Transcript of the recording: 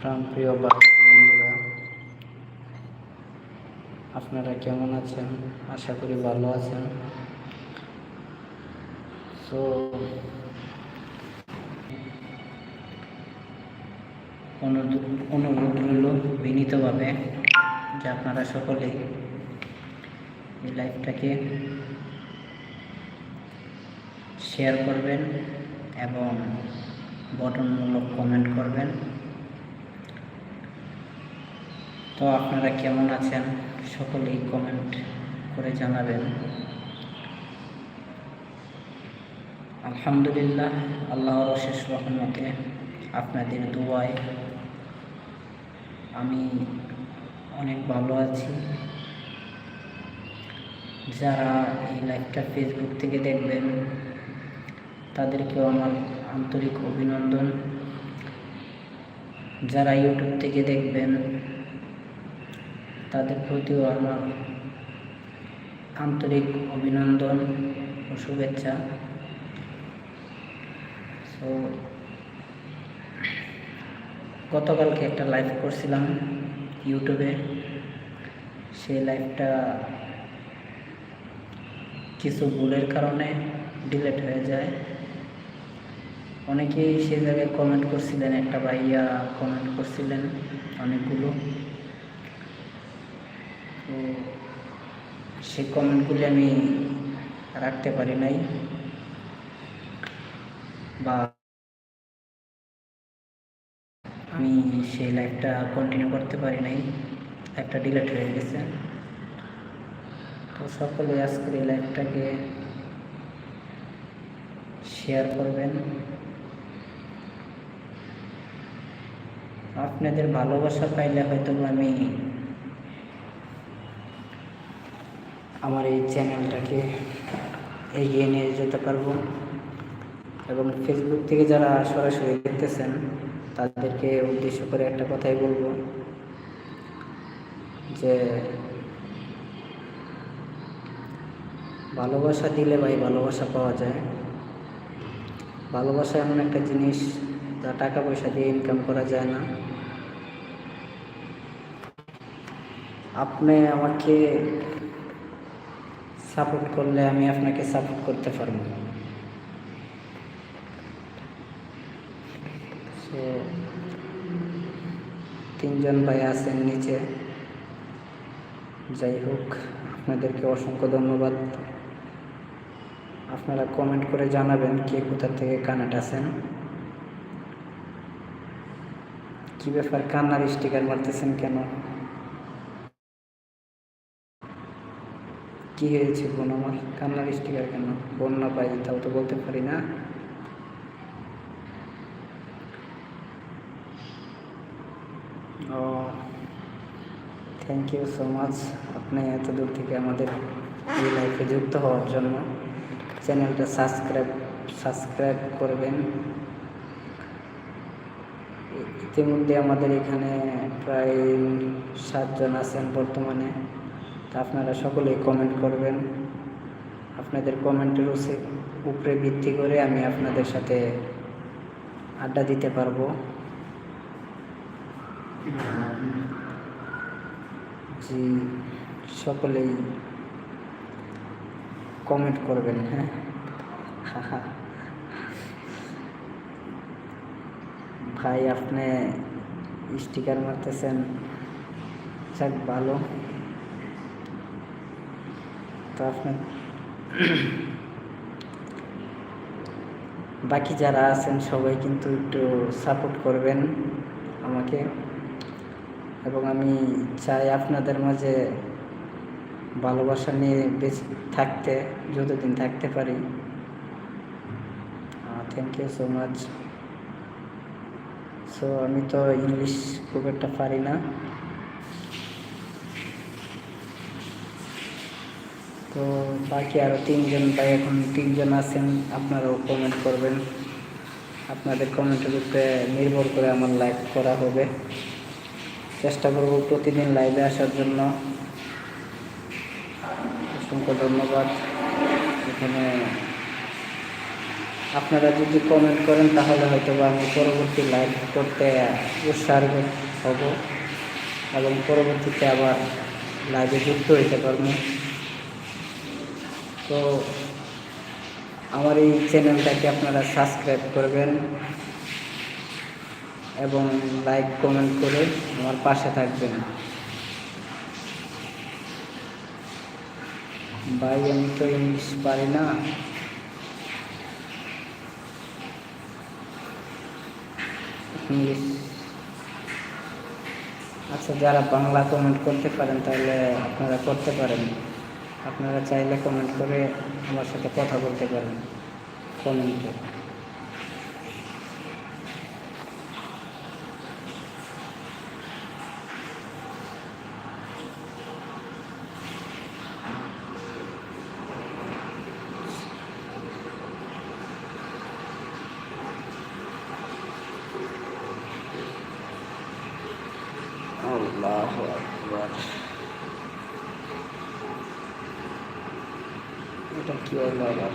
প্রাণপ্রিয় বন্ধুরা আপনারা কেমন আছেন? আশা করি ভালো আছেন। অনুরোধ অনুরোধ রইল বিনীতভাবে যে আপনারা সকলে এই লাইভটাকে শেয়ার করবেন এবং বটনমূলক কমেন্ট করবেন। তো আপনারা কেমন আছেন সকলেই কমেন্ট করে জানাবেন। আলহামদুলিল্লাহ, আল্লাহর অশেষ রহমতে আপনাদের দুয়ায় আমি অনেক ভালো আছি। যারা এই লাইভটা ফেসবুক থেকে দেখবেন, তাদেরকেও আমার আন্তরিক অভিনন্দন। যারা ইউটিউব থেকে দেখবেন তাদের প্রতিও আমার আন্তরিক অভিনন্দন ও শুভেচ্ছা। তো গতকালকে একটা লাইভ করছিলাম ইউটিউবে। সেই লাইভটা কিছু ভুলের কারণে ডিলেট হয়ে যায়। অনেকেই সে জায়গায় কমেন্ট করছিলেন, একটা ভাইয়া কমেন্ট করছিলেন অনেকগুলো তো সেই কমেন্টগুলি আমি রাখতে পারি নাই। বা আমি সেই লাইভটা কন্টিনিউ করতে পারি নাই। একটা ডিলেট হয়ে গেছে। তো সকলে আজকের এই লাইভটাকে শেয়ার করবেন। আপনাদের ভালোবাসা পাইলে হয়তো আমি আমার এই চ্যানেলটাকে এগিয়ে নিয়ে যেতে পারব। এবং ফেসবুক থেকে যারা সরাসরি দেখতেছেন, তাদেরকে উদ্দেশ্য করে একটা কথাই বলব যে, ভালোবাসা দিলে ভাই ভালোবাসা পাওয়া যায়। ভালোবাসা এমন একটা জিনিস যা টাকা পয়সা দিয়ে ইনকাম করা যায় না। আপনি আমাকে সাপোর্ট করলে আমি আপনাকে সাপোর্ট করতে পারব। সো, তিনজন ভাই আছেন নিচে। যাই হোক, আপনাদেরকে অসংখ্য ধন্যবাদ। আপনারা কমেন্ট করে জানাবেন কে কোথা থেকে কানেক্ট আছেন। কি ব্যাপার, কান্নার স্টিকার মারতেছেন কেন? কি হয়েছে বোন আমার কান্নার স্টিকার কেন? বোন না পাই তাও তো বলতে পারি না। ও। থ্যাংক ইউ সো মাচ আপনি এত দূর থেকে আমাদের এই লাইফে যুক্ত হওয়ার জন্য চ্যানেলটা সাবস্ক্রাইব সাবস্ক্রাইব করবেন। ইতিমধ্যে আমাদের এখানে প্রায় সাতজন আছেন বর্তমানে। তা আপনারা সকলেই কমেন্ট করবেন। আপনাদের কমেন্টের উপরে ভিত্তি করে আমি আপনাদের সাথে আড্ডা দিতে পারব। জি, সকলেই কমেন্ট করবেন হ্যাঁ। ভাই, আপনি স্টিকার মারতেছেন। যাক, ভালো। তো আপনি বাকি যারা আছেন সবাই কিন্তু একটু সাপোর্ট করবেন আমাকে। এবং আমি চাই আপনাদের মাঝে ভালোবাসা নিয়ে বেঁচে থাকতে, যতদিন থাকতে পারি। Thank you so much so আমি তো ইংলিশ খুব একটা পারি না। তো বাকি আরও তিনজন ভাই এখন তিনজন আছেন, আপনারাও কমেন্ট করবেন। আপনাদের কমেন্টের উপরে নির্ভর করে আমার লাইভ করা হবে। চেষ্টা করব প্রতিদিন লাইভে আসার জন্য। অসংখ্য ধন্যবাদ। এখানে আপনারা যদি কমেন্ট করেন, তাহলে হয়তো বা আমি পরবর্তী লাইভ করতে উৎসাহ হব এবং পরবর্তীতে আবার লাইভে যুক্ত হইতে পারব। তো আমার এই চ্যানেলটাকে আপনারা সাবস্ক্রাইব করবেন এবং লাইক কমেন্ট করে আমার পাশে থাকবেন। ভাই, আমি তো ইংলিশ পারি না। ইংলিশ আচ্ছা যারা বাংলা কমেন্ট করতে পারেন তাহলে আপনারা করতে পারেন। আপনারা চাইলে কমেন্ট করে আমার সাথে কথা বলতে পারেন। কমেন্টে আল্লাহ আকবার। এটা কি হলো আবার